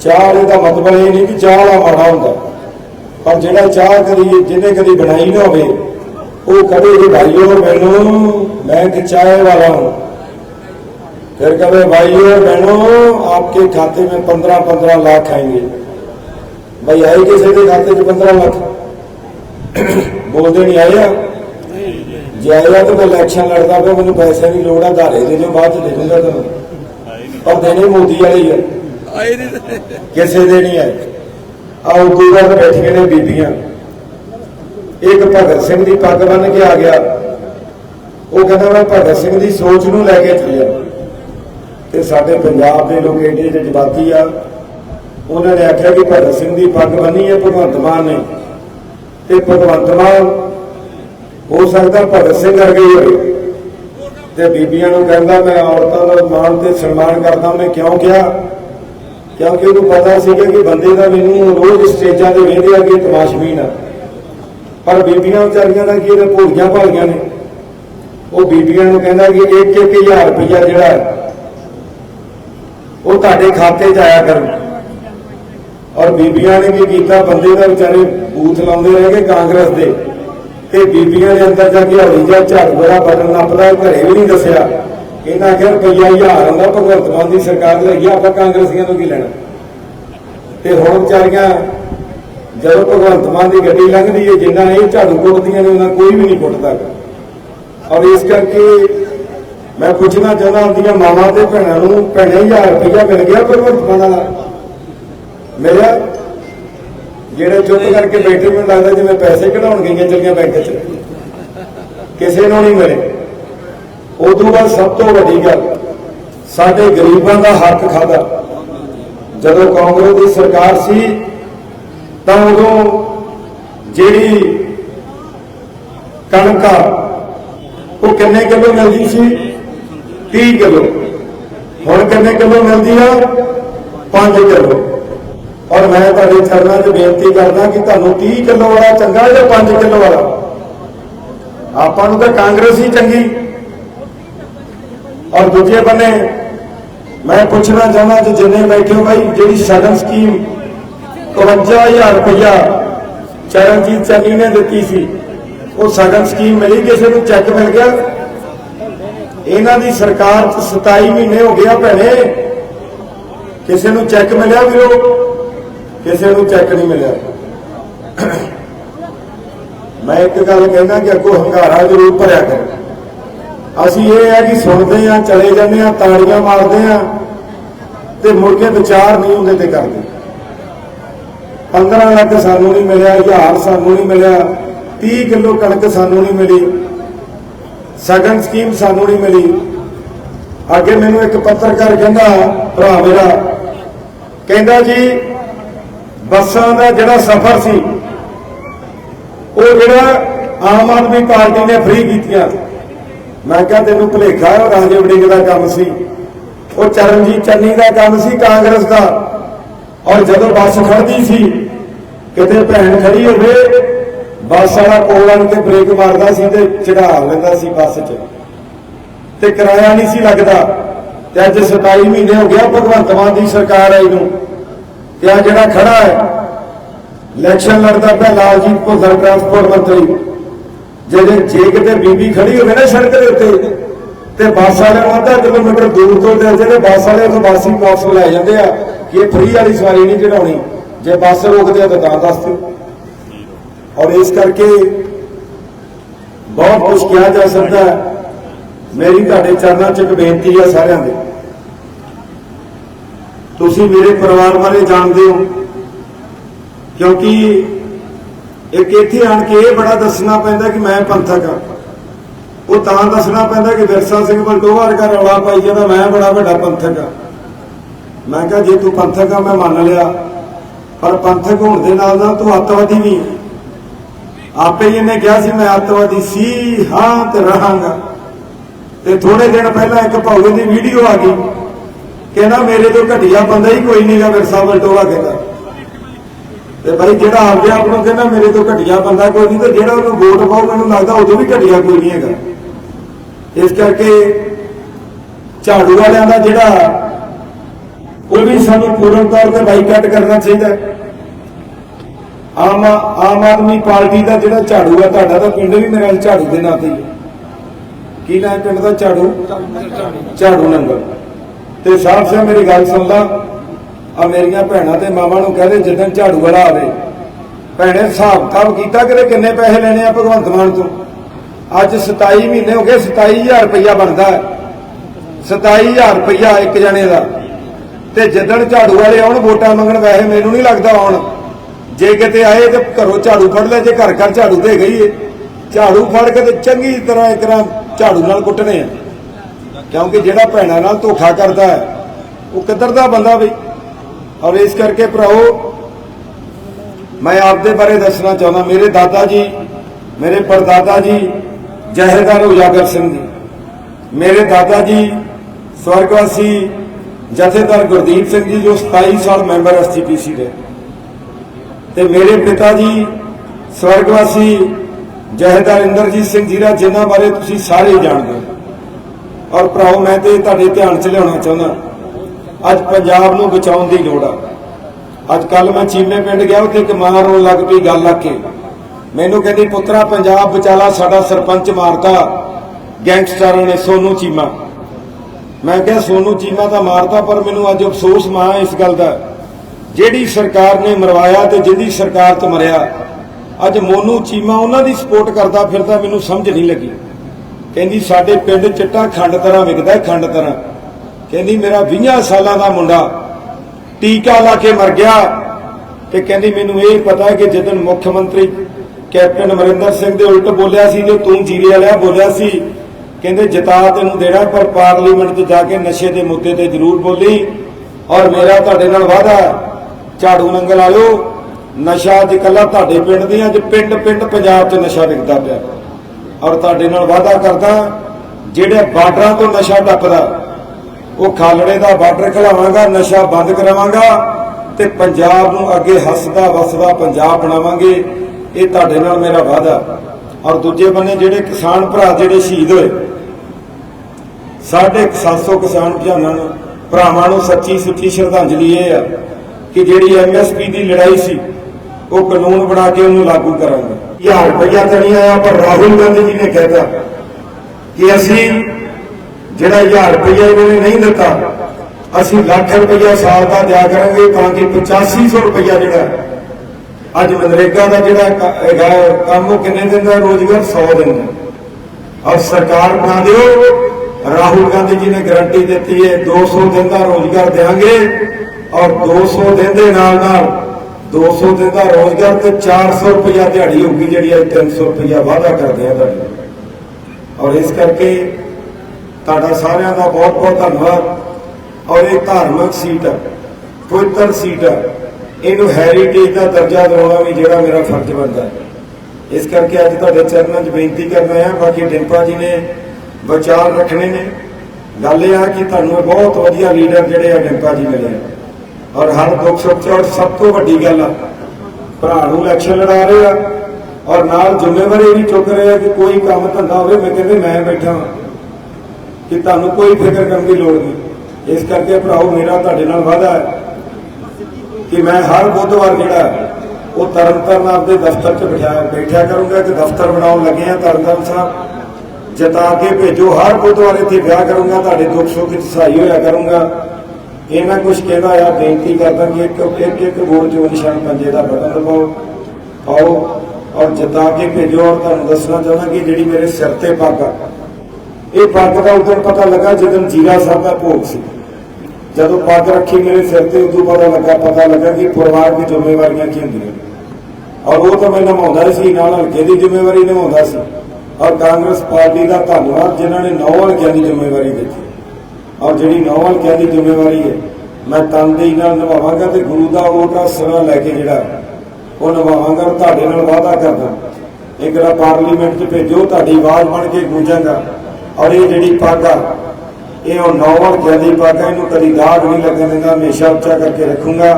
ਚਾਹ ਵਾਲੇ ਦਾ ਮਤਲਬ ਇਹ ਨਹੀਂ ਕਿ ਚਾਹ ਵਾਲਾ ਮਾੜਾ ਹੁੰਦਾ ਪਰ ਜਿਹੜਾ ਚਾਹ ਕਰੀ ਜਿਹਨੇ ਕਦੀ ਬਣਾਈ ਨਾ ਹੋਵੇ ਉਹ ਕਦੇ ਇਹ ਭਾਈਓ ਮੈਨੂੰ ਮੈਂ ਕਿ ਚਾਹ ਵਾਲਾ ਹਾਂ फिर कहे भाइयों बहनों आपके खाते में पंद्रह पंद्रह लाख आएंगे भाई आए किसी के खाते में पंद्रह लाख बोलते नहीं आया जे आया तो मैं इलेक्शन लड़ता पे मैं पैसे की लड़ है धारे दे जो बाद ले लूंगा तेन पर देने मोदी वाले ही है ਆਏ ਨਹੀਂ ਕਿਸੇ ਦੇ ਨਹੀਂ ਆਏ। ਆ ਉਦੋਂ ਬੈਠੀਆਂ ਨੇ ਬੀਬੀਆਂ। ਇੱਕ ਭਗਤ ਸਿੰਘ ਦੀ ਪੱਗ ਬੰਨ ਕੇ ਆ ਗਿਆ। ਉਹ ਕਹਿੰਦਾ, ਮੈਂ ਭਗਤ ਸਿੰਘ ਦੀ ਸੋਚ ਨੂੰ ਲੈ ਕੇ ਚੱਲਿਆ। ਤੇ ਸਾਡੇ ਪੰਜਾਬ ਦੇ ਲੋਕ ਏਡੇ ਜਜ਼ਬਾਤੀ ਆ। ਉਹਨਾਂ ਨੇ ਆਖਿਆ ਕਿ ਭਗਤ ਸਿੰਘ ਦੀ ਪੱਗ ਬੰਨੀ ਹੈ ਭਗਵੰਤ ਮਾਨ ਨੇ। ਤੇ ਭਗਵੰਤ ਮਾਨ, ਹੋ ਸਕਦਾ ਭਗਤ ਸਿੰਘ ਵਰਗੇ ਹੀ ਹੋਵੇ। ਤੇ ਬੀਬੀਆਂ ਨੂੰ ਕਹਿੰਦਾ, ਮੈਂ ਔਰਤਾਂ ਦਾ ਮਾਣ ਤੇ ਸਨਮਾਨ ਕਰਦਾ, ਉਹਨੇ ਕਿਉਂ ਕਿਹਾ? ਕਿਉਂਕਿ ਉਹਨੂੰ ਪਤਾ ਸੀਗਾ ਕਿ ਬੰਦੇ ਦਾ ਮੈਨੂੰ ਰੋਜ਼ ਸਟੇਜਾਂ ਤੇ ਵੇਖਦੇ ਆ ਕਿ ਤਮਾਸ਼ਬੀਨ ਆ। ਪਰ ਬੀਬੀਆਂ ਵਿਚਾਰੀਆਂ ਦਾ ਕੀ ਇਹਦੇ ਭੋਲੀਆਂ ਭਾਲੀਆਂ ਨੇ? ਉਹ ਬੀਬੀਆਂ ਨੂੰ ਕਹਿੰਦਾ ਕਿ ਇੱਕ ਇੱਕ ਹਜ਼ਾਰ ਰੁਪਈਆ ਜਿਹੜਾ ਉਹ ਤੁਹਾਡੇ ਖਾਤੇ 'ਚ ਆਇਆ ਕਰਨ। ਔਰ ਬੀਬੀਆਂ ਨੇ ਕੀ ਕੀਤਾ? ਬੰਦੇ ਦਾ ਵਿਚਾਰੇ ਬੂਥ ਲਾਉਂਦੇ ਰਹੇ ਕਿ ਕਾਂਗਰਸ ਦੇ। ਤੇ ਬੀਬੀਆਂ ਦੇ ਅੰਦਰ ਜਾ ਕੇ ਹੌਲੀ ਜਿਹਾ ਝਾੜੂ ਵਾਲਾ ਬਟਨ ਨੱਪਦਾ ਘਰੇ ਵੀ ਨਹੀਂ ਦੱਸਿਆ। ਇਹਨਾਂ ਕਿਹਾ ਰੁਪਈਆ ਹਜ਼ਾਰ ਆਉਂਦਾ ਭਗਵੰਤ ਮਾਨ ਦੀ ਸਰਕਾਰ ਦੇ ਲੱਗੀ ਆਪਾਂ ਕਾਂਗਰਸੀਆਂ ਤੋਂ ਕੀ ਲੈਣਾ? ਤੇ ਹੁਣ ਵਿਚਾਰੀਆਂ, ਜਦੋਂ ਭਗਵੰਤ ਮਾਨ ਦੀ ਗੱਡੀ ਲੰਘਦੀ ਹੈ ਜਿੰਨਾ ਇਹ ਝਾੜੂ ਕੁੱਟਦੀਆਂ ਨੇ, ਉਹਨਾਂ ਕੋਈ ਵੀ ਨਹੀਂ ਕੁੱਟਦਾ। ਔਰ ਇਸ ਕਰਕੇ ਮੈਂ ਪੁੱਛਣਾ ਚਾਹੁੰਦਾ ਹੁੰਦੀਆਂ ਮਾਵਾਂ ਤੇ ਭੈਣਾਂ ਨੂੰ ਭੈਣੇ ਹਜ਼ਾਰ ਰੁਪਈਆ ਮਿਲ ਗਿਆ ਭਗਵੰਤ ਮਾਨ ਦਾ ਮਿਲਿਆ? ਜਿਹੜੇ ਚੁੱਪ ਕਰਕੇ ਬੈਠੇ, ਮੈਨੂੰ ਲੱਗਦਾ ਜਿਵੇਂ ਪੈਸੇ ਕਢਾਉਣ ਗਈਆਂ ਚਲੀਆਂ ਬੈਂਕ 'ਚ। ਕਿਸੇ ਨੂੰ ਨਹੀਂ ਮਿਲੇ। ਉਦੋਂ ਬਾਅਦ ਸਭ ਤੋਂ ਵੱਡੀ ਗੱਲ, ਸਾਡੇ ਗਰੀਬਾਂ ਦਾ ਹੱਕ ਖਾਦਾ ਜਦੋਂ ਕਾਂਗਰਸ ਦੀ ਸਰਕਾਰ ਸੀ, ਤਾਂ ਉਦੋਂ ਜਿਹੜੀ ਕਣਕ ਆ, ਉਹ ਕਿੰਨੇ ਕਿਲੋ ਮਿਲਦੀ ਸੀ? 30 ਕਿਲੋ। ਹੁਣ ਕਿੰਨੇ ਕਿਲੋ ਮਿਲਦੀ ਆ? 5 ਕਿਲੋ। ਔਰ ਮੈਂ ਤੁਹਾਡੇ ਚਰਨਾਂ 'ਚ ਬੇਨਤੀ ਕਰਦਾ ਕਿ ਤੁਹਾਨੂੰ 30 ਕਿਲੋ ਵਾਲਾ ਚੰਗਾ ਜਾਂ 5 ਕਿਲੋ ਵਾਲਾ? ਆਪਾਂ ਨੂੰ ਤਾਂ ਕਾਂਗਰਸ ਹੀ ਚੰਗੀ। ਔਰ ਦੂਜੇ ਬੰਨੇ ਮੈਂ ਪੁੱਛਣਾ ਚਾਹੁੰਦਾ ਕਿ ਜਿੰਨੇ ਬੈਠੇ ਹੋ ਭਾਈ ਜਿਹੜੀ ਸਗਨ ਸਕੀਮ 51000 ਰੁਪਇਆ ਚਰਨਜੀਤ ਚੰਨੀ ਨੇ ਦਿੱਤੀ ਸੀ, ਉਹ ਸਗਨ ਸਕੀਮ ਮਿਲੀ ਕਿਸੇ ਨੂੰ? ਚੈੱਕ ਮਿਲ ਗਿਆ। ਇਹਨਾਂ ਦੀ ਸਰਕਾਰ ਚ 27 ਮਹੀਨੇ ਹੋ ਗਿਆ ਭੈਣੇ। ਕਿਸੇ ਨੂੰ ਚੈੱਕ ਮਿਲਿਆ ਵੀਰੋ? ਕਿਸੇ ਨੂੰ ਚੈੱਕ ਨਹੀਂ ਮਿਲਿਆ। ਮੈਂ ਇੱਕ ਗੱਲ ਕਹਿੰਦਾ ਕਿ ਅੱਗੋਂ ਹੰਗਾਰਾ ਜ਼ਰੂਰ ਭਰਿਆ ਕਰ। ਅਸੀਂ ਇਹ ਹੈ ਕਿ ਸੁਣਦੇ ਆ ਚਲੇ ਜਾਂਦੇ ਆ ਤਾੜੀਆਂ ਮਾਰਦੇ ਆ ਤੇ ਮੁੜ ਕੇ ਵਿਚਾਰ ਨਹੀਂ ਹੁੰਦੇ ਤੇ ਕਰਦੇ। 15 ਲੱਖ ਸਾਨੂੰ ਨਹੀਂ ਮਿਲਿਆ, ਹਜ਼ਾਰ ਸਾਨੂੰ ਨਹੀਂ ਮਿਲਿਆ 30 ਕਿਲੋ ਕਣਕ ਸਾਨੂੰ ਨਹੀਂ ਮਿਲੀ, ਸਗਨ ਸਕੀਮ ਸਾਨੂੰ ਨਹੀਂ ਮਿਲੀ। ਅੱਗੇ ਮੈਨੂੰ ਇੱਕ ਪੱਤਰਕਾਰ ਕਹਿੰਦਾ, ਭਰਾ ਮੇਰਾ, ਕਹਿੰਦਾ ਜੀ, ਬੱਸਾਂ ਦਾ ਜਿਹੜਾ ਸਫ਼ਰ ਸੀ, ਉਹ ਜਿਹੜਾ ਆਮ ਆਦਮੀ ਪਾਰਟੀ ਨੇ ਫ੍ਰੀ ਕੀਤੀਆਂ ਮੈਂ ਕਿਹਾ ਤੈਨੂੰ ਭੁਲੇਖਾ ਹੈ, ਉਹ ਰਾਜੇ ਵੜਿੰਗ ਦਾ ਕੰਮ ਸੀ। ਉਹ ਚਰਨਜੀਤ ਚੰਨੀ ਦਾ ਕੰਮ ਸੀ ਕਾਂਗਰਸ ਦਾ। ਔਰ ਜਦੋਂ ਬੱਸ ਖੜਦੀ ਸੀ ਕਿਤੇ ਭੈਣ ਖੜੀ ਹੋਵੇ ਬੱਸ ਵਾਲਾ ਕੋਲ ਆਣ ਬ੍ਰੇਕ ਮਾਰਦਾ ਸੀ ਤੇ ਚੜਾ ਲੈਂਦਾ ਸੀ ਬੱਸ 'ਚ। ਤੇ ਕਿਰਾਇਆ ਨਹੀਂ ਸੀ ਲੱਗਦਾ। ਤੇ ਅੱਜ 27 ਮਹੀਨੇ ਹੋ ਗਿਆ ਭਗਵੰਤ ਮਾਨ ਦੀ ਸਰਕਾਰ ਆਈ ਨੂੰ। ਤੇ ਆ ਜਿਹੜਾ ਖੜਾ ਹੈ ਇਲੈਕਸ਼ਨ ਲੜਦਾ ਪਿਆ ਲਾਲਜੀਤ ਭੁੱਲਰ ਟਰਾਂਸਪੋਰਟ ਮੰਤਰੀ। ਜਿਹੜੇ ਜੇ ਕਿਤੇ ਬੀਬੀ ਖੜੀ ਹੋਵੇ ਨਾ ਸੜਕ ਦੇ ਉੱਤੇ, ਤੇ ਬੱਸ ਵਾਲਿਆਂ ਨੂੰ ਅੱਧਾ ਕਿਲੋਮੀਟਰ ਦੂਰ ਤੋਂ ਤੇ ਜਿਹੜੇ ਬੱਸ ਵਾਲੇ ਤੋਂ ਬਾਸੀ ਬਾਕਸ ਲੈ ਜਾਂਦੇ ਆ, ਕਿ ਇਹ ਫ੍ਰੀ ਵਾਲੀ ਸਵਾਰੀ ਨਹੀਂ ਚੜਾਉਣੀ ਜੇ ਬੱਸ ਰੋਕਦੇ ਆ ਤਾਂ ਤਾਂ ਦੱਸ ਦਿਓ। ਔਰ ਇਸ ਕਰਕੇ ਬਹੁਤ ਕੁਝ ਕਿਹਾ ਜਾ ਸਕਦਾ ਮੇਰੀ ਤੁਹਾਡੇ ਚਰਨਾਂ 'ਚ ਇੱਕ ਬੇਨਤੀ ਹੈ ਸਾਰਿਆਂ ਦੇ। ਤੁਸੀਂ ਮੇਰੇ ਪਰਿਵਾਰ ਬਾਰੇ ਜਾਣਦੇ ਹੋ, ਕਿਉਂਕਿ ਇੱਕ ਇੱਥੇ ਆਣ ਕੇ ਇਹ ਬੜਾ ਦੱਸਣਾ ਪੈਂਦਾ ਕਿ ਮੈਂ ਪੰਥਕ ਆ ਉਹ ਤਾਂ ਦੱਸਣਾ ਪੈਂਦਾ ਕਿ ਵਿਰਸਾ ਸਿੰਘ ਬਲਟੋਹਾ ਵਰਗਾ ਰੌਲਾ ਪਾਈ ਜਾਂਦਾ, ਮੈਂ ਬੜਾ ਵੱਡਾ ਪੰਥਕ ਆ ਮੈਂ ਕਿਹਾ, ਜੇ ਤੂੰ ਪੰਥਕ ਆ ਮੈਂ ਮੰਨ ਲਿਆ। ਪਰ ਪੰਥਕ ਹੋਣ ਦੇ ਨਾਲ ਨਾਲ ਤੂੰ ਅੱਤਵਾਦੀ ਵੀ ਆਪੇ ਹੀ ਇਹਨੇ ਕਿਹਾ ਸੀ, ਮੈਂ ਅੱਤਵਾਦੀ ਸੀ, ਹਾਂ ਤੇ ਰਹਾਂਗਾ। ਤੇ ਥੋੜੇ ਦਿਨ ਪਹਿਲਾਂ ਇੱਕ ਭੌਲੇ ਦੀ ਵੀਡੀਓ ਆ ਗਈ। ਕਹਿੰਦਾ, ਮੇਰੇ ਤੋਂ ਘਟੀਆ ਬੰਦਾ ਹੀ ਕੋਈ ਨਹੀਂਗਾ ਵਿਰਸਾ ਬਲਟੋਹਾ ਕਹਿੰਦਾ ਤੇ ਭਾਈ ਜਿਹੜਾ ਆਪਦੇ ਆਪ ਨੂੰ ਕਹਿੰਦਾ ਮੇਰੇ ਤੋਂ ਘਟੀਆ ਬੰਦਾ ਕੋਈ ਨਹੀਂ ਤੇ ਜਿਹੜਾ ਉਹਨੂੰ ਵੋਟ ਪਾਉ ਮੈਨੂੰ ਲੱਗਦਾ ਉਦੋਂ ਵੀ ਘਟੀਆ ਕੋਈ ਨਹੀਂ ਹੈਗਾ। ਇਸ ਕਰਕੇ ਝਾੜੂ ਵਾਲਿਆਂ ਦਾ ਜਿਹੜਾ ਉਹ ਵੀ ਸਾਨੂੰ ਪੂਰਨ ਤੌਰ ਤੇ ਬਾਈਕਾਟ ਕਰਨਾ ਚਾਹੀਦਾ ਹੈ। ਆਮ ਆਮ ਆਦਮੀ ਪਾਰਟੀ ਦਾ ਜਿਹੜਾ ਝਾੜੂ ਆ ਤੁਹਾਡਾ ਤਾਂ ਪਿੰਡ ਵੀ ਮੇਰਾ ਝਾੜੂ ਦੇ ਨਾਂ ਤੇ ਕੀ ਨਾਂ ਪਿੰਡ ਦਾ ਝਾੜੂ? ਝਾੜੂ। ਨੰਗਲ। ਤੇ ਸਾਹਿਬ ਸਾਹਿਬ ਮੇਰੀ ਗੱਲ ਸੁਣ ਲਾ ਆ ਮੇਰੀਆਂ ਭੈਣਾਂ ਤੇ ਮਾਵਾਂ ਨੂੰ ਕਹਦੇ ਜਦੋਂ ਝਾੜੂ ਵਾਲਾ ਆਵੇ। ਭੈਣੇ, ਹਿਸਾਬ ਕਿਤਾਬ ਕੀਤਾ ਕਿ ਕਿੰਨੇ ਪੈਸੇ ਲੈਣੇ ਆ ਭਗਵੰਤ ਮਾਨ ਤੋਂ? ਅੱਜ 27 ਮਹੀਨੇ ਹੋ ਗਏ 27000 ਰੁਪਇਆ ਬਣਦਾ ਹੈ। 27000 ਰੁਪਇਆ ਇੱਕ ਜਣੇ ਦਾ। ਤੇ ਜਦੋਂ ਝਾੜੂ ਵਾਲੇ ਆਉਣ, ਵੋਟਾਂ ਮੰਗਣ, ਵੈਸੇ ਮੈਨੂੰ ਨਹੀਂ ਲੱਗਦਾ ਆਉਣ। ਜੇ ਕਿਤੇ ਆਏ ਤੇ ਘਰੋਂ ਝਾੜੂ ਫੜ ਲੈ, ਜੇ ਘਰ ਘਰ ਝਾੜੂ ਦੇ ਗਈ ਏ। ਝਾੜੂ ਫੜ ਕੇ ਤੇ ਚੰਗੀ ਤਰ੍ਹਾਂ ਇਕਰਾਂ ਝਾੜੂ ਨਾਲ ਕੁੱਟਣੇ ਆ। ਕਿਉਂਕਿ ਜਿਹੜਾ ਭੈਣਾਂ ਨਾਲ ਧੋਖਾ ਕਰਦਾ ਹੈ, ਉਹ ਕਿੱਧਰ ਦਾ ਬੰਦਾ ਬਈ? ਔਰ ਇਸ ਕਰਕੇ ਭਰਾਓ, ਮੈਂ ਆਪਦੇ ਬਾਰੇ ਦੱਸਣਾ ਚਾਹੁੰਦਾ, ਮੇਰੇ ਦਾਦਾ ਜੀ, ਮੇਰੇ ਪਰਦਾਦਾ ਜੀ ਜਹੇਦਾਰ ਉਜਾਗਰ ਸਿੰਘ ਜੀ, ਮੇਰੇ ਦਾਦਾ ਜੀ, ਸਵਰਗਵਾਸੀ ਜਥੇਦਾਰ ਗੁਰਦੀਪ ਸਿੰਘ ਜੀ, ਜੋ 27 ਸਾਲ ਮੈਂਬਰ ਐਸਜੀਪੀਸੀ ਦੇ ਤੇ ਮੇਰੇ ਪਿਤਾ ਜੀ, ਸਵਰਗਵਾਸੀ ਜਹੇਦਾਰ ਇੰਦਰਜੀਤ ਸਿੰਘ ਜੀਰਾ ਦਾ, ਜਿਨ੍ਹਾਂ ਬਾਰੇ ਤੁਸੀਂ ਸਾਰੇ ਜਾਣਦੇ ਹੋ। ਔਰ ਭਰਾਓ, ਮੈਂ ਤੇ ਤੁਹਾਡੇ ਧਿਆਨ 'ਚ ਲਿਆਉਣਾ ਚਾਹੁੰਦਾ ਅੱਜ ਪੰਜਾਬ ਨੂੰ ਬਚਾਉਣ ਦੀ ਲੋੜ ਆ। ਅੱਜ ਕੱਲ ਮੈਂ ਚੀਮੇ ਪਿੰਡ ਗਿਆ, ਉੱਥੇ ਇੱਕ ਮਾਂ ਰੋਣ ਲੱਗ ਪਈ ਗੱਲ ਆ ਕੇ। ਮੈਨੂੰ ਕਹਿੰਦੀ, ਪੁੱਤਰਾ, ਪੰਜਾਬ ਬਚਾਲਾ, ਸਾਡਾ ਸਰਪੰਚ ਮਾਰਤਾ। ਗੈਂਗਸਟਰਾਂ ਨੇ ਸੋਨੂ ਚੀਮਾ। ਮੈਂ ਕਿਹਾ, ਸੋਨੂ ਚੀਮਾ ਤਾਂ ਮਾਰਤਾ, ਪਰ ਮੈਨੂੰ ਅੱਜ ਅਫਸੋਸ ਮਾਂ ਇਸ ਗੱਲ ਦਾ। ਜਿਹੜੀ ਸਰਕਾਰ ਨੇ ਮਰਵਾਇਆ ਤੇ ਜਿਹਦੀ ਸਰਕਾਰ ਤੇ ਮਰਿਆ, ਅੱਜ ਮੋਨੂ ਚੀਮਾ ਉਹਨਾਂ ਦੀ ਸਪੋਰਟ ਕਰਦਾ ਫਿਰਦਾ, ਮੈਨੂੰ ਸਮਝ ਨਹੀਂ ਲੱਗੀ। ਕਹਿੰਦੀ, ਸਾਡੇ ਪਿੰਡ ਚਿੱਟਾ ਖੰਡ ਤਰ੍ਹਾਂ ਵਿਕਦਾ, ਖੰਡ ਤਰ੍ਹਾਂ। ਕਹਿੰਦੀ ਮੇਰਾ 20 ਸਾਲਾਂ ਦਾ ਮੁੰਡਾ ਟੀਕਾ ਲਾ ਕੇ ਮਰ ਗਿਆ ਤੇ ਕਹਿੰਦੀ, ਮੈਨੂੰ ਇਹ ਪਤਾ ਕਿ ਜਦੋਂ ਮੁੱਖ ਮੰਤਰੀ ਕੈਪਟਨ ਅਮਰਿੰਦਰ ਸਿੰਘ ਦੇ ਉਲਟ ਬੋਲਿਆ ਸੀ ਤੇ ਤੂੰ ਜੀਰੇ ਵਾਲਿਆ ਬੋਲਿਆ ਸੀ, ਕਹਿੰਦੇ, ਜਿਤਾ ਤੈਨੂੰ ਦੇਣਾ ਪਰ ਪਾਰਲੀਮੈਂਟ 'ਚ ਜਾ ਕੇ ਨਸ਼ੇ ਦੇ ਮੁੱਦੇ ਤੇ ਜ਼ਰੂਰ ਬੋਲੀ ਔਰ ਮੇਰਾ ਤੁਹਾਡੇ ਨਾਲ ਵਾਅਦਾ ਝਾੜੂ ਨੰਗਲ ਆਇਓ, ਨਸ਼ਾ ਅੱਜ ਕੱਲਾ ਤੁਹਾਡੇ ਪਿੰਡ ਦੀ ਅੱਜ ਪਿੰਡ ਪਿੰਡ ਪੰਜਾਬ 'ਚ ਨਸ਼ਾ ਵਿਕਦਾ ਪਿਆ। ਔਰ ਤੁਹਾਡੇ ਨਾਲ ਵਾਅਦਾ ਕਰਦਾ, ਜਿਹੜੇ ਬਾਰਡਰਾਂ ਤੋਂ ਨਸ਼ਾ ਟੱਪਦਾ ਉਹ ਖਾਲੜੇ ਦਾ ਬਾਰਡਰ ਖਿਲਾਵਾਂਗਾ ਨਸ਼ਾ ਬੰਦ ਕਰਾਵਾਂਗਾ ਤੇ ਪੰਜਾਬ ਨੂੰ ਅੱਗੇ ਹੱਸਦਾ ਵਸਦਾ ਪੰਜਾਬ ਬਣਾਵਾਂਗੇ। ਇਹ ਤੁਹਾਡੇ ਨਾਲ ਮੇਰਾ ਵਾਅਦਾ। ਔਰ ਦੂਜੇ ਬੰਨੇ ਜਿਹੜੇ ਕਿਸਾਨ ਭਰਾ ਜਿਹੜੇ ਸ਼ਹੀਦ ਹੋਏ ਸਾਡੇ 700 ਕਿਸਾਨ ਭਜਾਨਾਂ ਨੂੰ, ਭਰਾਵਾਂ ਨੂੰ ਸੱਚੀ ਸੁੱਚੀ ਸ਼ਰਧਾਂਜਲੀ ਇਹ ਆ ਕਿ ਜਿਹੜੀ ਐਮਐਸਪੀ ਦੀ ਲੜਾਈ ਸੀ, ਉਹ ਕਾਨੂੰਨ ਬਣਾ ਕੇ ਉਹਨੂੰ ਲਾਗੂ ਕਰਾਂਗੇ। 1000 ਰੁਪਇਆ ਤਾਂ ਆਇਆ ਪਰ ਰਾਹੁਲ ਗਾਂਧੀ ਜੀ ਨੇ ਕਹਿਤਾ ਕਿ ਅਸੀਂ ਜਿਹੜਾ 1000 ਰੁਪਇਆ ਇਹਨਾਂ ਨੇ ਨਹੀਂ ਦਿੱਤਾ ਅਸੀਂ ਲੱਖ ਰੁਪਇਆ ਸਾਲ ਦਾ ਦਿਆ ਕਰਾਂਗੇ ਤਾਂ ਕਿ 8500 ਰੁਪਇਆ ਜਿਹੜਾ ਹੈ, ਅੱਜ ਮਨਰੇਗਾ ਦਾ ਜਿਹੜਾ ਹੈਗਾ ਕੰਮ ਕਿੰਨੇ ਦਿਨ ਦਾ ਰੋਜ਼ਗਾਰ? 100 ਦਿਨ ਦਾ। ਔਰ ਸਰਕਾਰ ਬਣਾ ਦਿਓ ਰਾਹੁਲ ਗਾਂਧੀ ਜੀ ਨੇ ਗਾਰੰਟੀ ਦਿੱਤੀ ਹੈ 200 ਦਿਨ ਦਾ ਰੋਜ਼ਗਾਰ ਦੇਵਾਂਗੇ ਔਰ 200 ਦਿਨ ਦੇ ਨਾਲ ਨਾਲ 200 ਦਿਨ ਦਾ ਰੋਜ਼ਗਾਰ ਤੇ 400 ਰੁਪਇਆ ਦਿਹਾੜੀ ਹੋਊਗੀ ਜਿਹੜੀ ਅੱਜ 300 ਰੁਪਇਆ ਵਾਅਦਾ ਕਰਦੇ ਆ ਤੁਹਾਡੇ। ਔਰ ਇਸ ਕਰਕੇ ਤੁਹਾਡਾ ਸਾਰਿਆਂ ਦਾ ਬਹੁਤ ਬਹੁਤ ਧੰਨਵਾਦ। ਔਰ ਇਹ ਧਾਰਮਿਕ ਸੀਟ ਹੈ, ਪਵਿੱਤਰ ਸੀਟ ਹੈ। ਇਹਨੂੰ ਹੈਰੀਟੇਜ ਦਾ ਦਰਜਾ ਦਿਵਾਉਣਾ ਵੀ ਜਿਹੜਾ ਮੇਰਾ ਫਰਜ਼ ਬਣਦਾ ਹੈ। ਇਸ ਕਰਕੇ ਅੱਜ ਤੁਹਾਡੇ ਚਰਨਾਂ 'ਚ ਬੇਨਤੀ ਕਰਨਾ ਹੈ, ਬਾਕੀ ਡਿੰਪਾ ਜੀ ਨੇ ਵਿਚਾਰ ਰੱਖਣੇ ਨੇ। ਗੱਲ ਇਹ ਆ ਕਿ ਤੁਹਾਨੂੰ ਬਹੁਤ ਵਧੀਆ ਲੀਡਰ ਜਿਹੜੇ ਆ ਡਿੰਪਾ ਜੀ ਮਿਲੇ ਔਰ ਹਰ ਦੁੱਖ ਸੁੱਖ 'ਚ ਔਰ ਸਭ ਤੋਂ ਵੱਡੀ ਗੱਲ ਆ, ਭਰਾ ਨੂੰ ਇਲੈਕਸ਼ਨ ਲੜਾ ਰਹੇ ਆ। ਔਰ ਨਾਲ ਜ਼ਿੰਮੇਵਾਰੀ ਇਹ ਵੀ ਚੁੱਕ ਰਹੇ ਆ ਕਿ ਕੋਈ ਕੰਮ ਧੰਦਾ ਹੋਵੇ, ਮੈਂ ਕਹਿੰਦੇ ਮੈਂ ਬੈਠਾ ਹਾਂ ਕਿ ਤੁਹਾਨੂੰ ਕੋਈ ਫਿਕਰ ਕਰਨ ਦੀ ਲੋੜ ਨਹੀਂ। ਇਸ ਕਰਕੇ ਭਰਾਓ, ਮੇਰਾ ਤੁਹਾਡੇ ਨਾਲ ਵਾਅਦਾ ਹੈ ਕਿ ਮੈਂ ਹਰ ਬੁੱਧਵਾਰ ਜਿਹੜਾ ਉਹ ਤਰਨਤਾਰਨ ਆਪਦੇ ਦਫ਼ਤਰ 'ਚ ਬਿਠਾ, ਬੈਠਿਆ ਕਰੂੰਗਾ ਕਿ ਦਫ਼ਤਰ ਬਣਾਉਣ ਲੱਗੇ ਆ ਤਰਨਤਾਰਨ ਸਾਹਿਬ। ਜਿਤਾ ਕੇ ਭੇਜੋ, ਹਰ ਬੁੱਧਵਾਰ ਇੱਥੇ ਵਿਆਹ ਕਰੂੰਗਾ, ਤੁਹਾਡੇ ਦੁੱਖ ਸੁੱਖ 'ਚ ਸਹਾਈ ਹੋਇਆ ਕਰੂੰਗਾ। ਇਹ ਮੈਂ ਕੁਝ ਕਹਿੰਦਾ ਆ, ਬੇਨਤੀ ਕਰਦਾ ਕਿ ਇੱਕ ਇੱਕ ਇੱਕ ਵੋਟ ਜੋ ਨਿਸ਼ਾਨ ਪੰਜੇ ਦਾ ਬਟਨ ਦਬਾਓ ਆਓ ਔਰ ਜਤਾ ਕੇ ਭੇਜੋ। ਔਰ ਤੁਹਾਨੂੰ ਦੱਸਣਾ ਚਾਹੁੰਦਾ ਕਿ ਜਿਹੜੀ ਮੇਰੇ ਸਿਰ ਤੇ ਪੱਗ ਆ ਇਹ ਪੱਗ ਦਾ ਉਦੋਂ ਪਤਾ ਲੱਗਾ ਜਦੋਂ ਜੀਰਾ ਸਾਹਿਬ ਦਾ ਭੋਗ ਸੀ। ਜਦੋਂ ਪੱਗ ਰੱਖੀ ਮੇਰੇ ਸਿਰ ਤੇ, ਉਦੋਂ ਪਤਾ ਲੱਗਾ ਪਤਾ ਲੱਗਾ ਕਿ ਪਰਿਵਾਰ ਦੀ ਜ਼ਿੰਮੇਵਾਰੀਆਂ ਕੀ ਹੁੰਦੀਆਂ ਔਰ ਉਹ ਤਾਂ ਮੈਂ ਨਿਭਾਉਂਦਾ ਸੀ, ਨਾਲ ਹਲਕੇ ਦੀ ਜ਼ਿੰਮੇਵਾਰੀ ਨਿਭਾਉਂਦਾ ਸੀ। ਔਰ ਕਾਂਗਰਸ ਪਾਰਟੀ ਦਾ ਧੰਨਵਾਦ ਜਿਨ੍ਹਾਂ ਨੇ ਨੌ ਹਲਕਿਆਂ ਦੀ ਜ਼ਿੰਮੇਵਾਰੀ ਦਿੱਤੀ। ਔਰ ਜਿਹੜੀ ਨੌ ਹਲਕਿਆਂ ਦੀ ਜ਼ਿੰਮੇਵਾਰੀ ਹੈ, ਮੈਂ ਤਨਦੇਹੀ ਨਾਲ ਨਿਭਾਵਾਂਗਾ ਤੇ ਗੁਰੂ ਦਾ ਓਟ ਆਸਰਾ ਲੈ ਕੇ ਜਿਹੜਾ ਉਹ ਨਿਭਾਵਾਂਗਾ ਤੁਹਾਡੇ ਨਾਲ ਵਾਅਦਾ ਕਰਦਾ। ਇਹ ਜਿਹੜਾ ਪਾਰਲੀਮੈਂਟ 'ਚ ਭੇਜੋ, ਤੁਹਾਡੀ ਆਵਾਜ਼ ਬਣ ਕੇ ਗੂੰਜਾਂਗਾ। ਔਰ ਇਹ ਜਿਹੜੀ ਪੱਗ ਆ, ਇਹ ਉਹ ਨੌ ਹਲਕਿਆਂ ਦੀ ਪੱਗ ਆ, ਇਹਨੂੰ ਕਦੀ ਦਾਗ ਨਹੀਂ ਲੱਗਣ ਦਿੰਦਾ, ਹਮੇਸ਼ਾ ਉੱਚਾ ਕਰਕੇ ਰੱਖੂੰਗਾ।